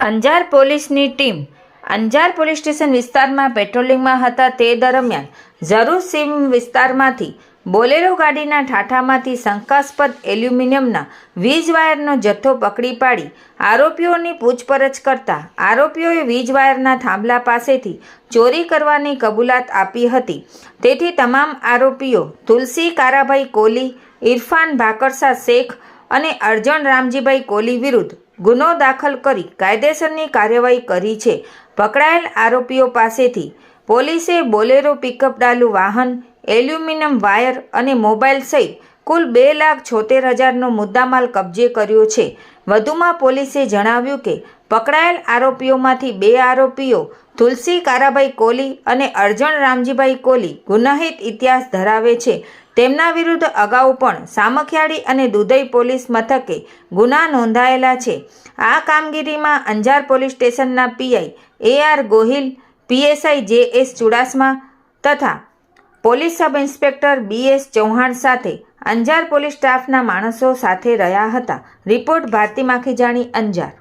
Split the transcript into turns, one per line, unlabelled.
અંજાર પોલીસની team Anjar police station વિસ્તારમાં પેટ્રોલિંગમાં હતા તે દરમિયાન જરૂર સીમ વિસ્તારમાંથી બોલેરો ગાડીના ઠાઠામાંથી શંકાસ્પદ એલ્યુમિનિયમના વીજ વાયરનો જથ્થો પકડી પાડી આરોપીઓની પૂછપરછ કરતા આરોપીઓએ વીજ વાયરના થાંભલા પાસેથી ચોરી કરવાની કબૂલાત આપી હતી. તેથી તમામ આરોપીઓ તુલસી, કારાભાઈ કોલી, ઇરફાન ભાકરસા શેખ અને અર્જણ રામજીભાઈ કોલી વિરુદ્ધ ગુનો દાખલ કરી કાયદેસરની કાર્યવાહી કરી છે. પકડાયેલ આરોપીઓ પાસેથી પોલીસે બોલેરો પિકઅપ ડાલુ વાહન, એલ્યુમિનિયમ વાયર અને મોબાઈલ સહિત કુલ બે લાખ છોતેર હજારનો મુદ્દામાલ કબજે કર્યો છે. વધુમાં પોલીસે જણાવ્યું કે પકડાયેલ આરોપીઓમાંથી બે આરોપીઓ તુલસી કારાભાઈ કોલી અને અર્જણ રામજીભાઈ કોલી ગુનાહિત ઇતિહાસ ધરાવે છે. તેમના વિરુદ્ધ અગાઉ પણ સામખિયાળી અને દુધઈ પોલીસ મથકે ગુના નોંધાયેલા છે. આ કામગીરીમાં અંજાર પોલીસ સ્ટેશનના PI A R Gohil, PSI J S Chudasama તથા police sub inspector B S Chauhan સાથે અંજાર પોલીસ સ્ટાફના માણસો સાથે રહ્યા હતા. રિપોર્ટ ભારતી માખીજાણી અંજાર.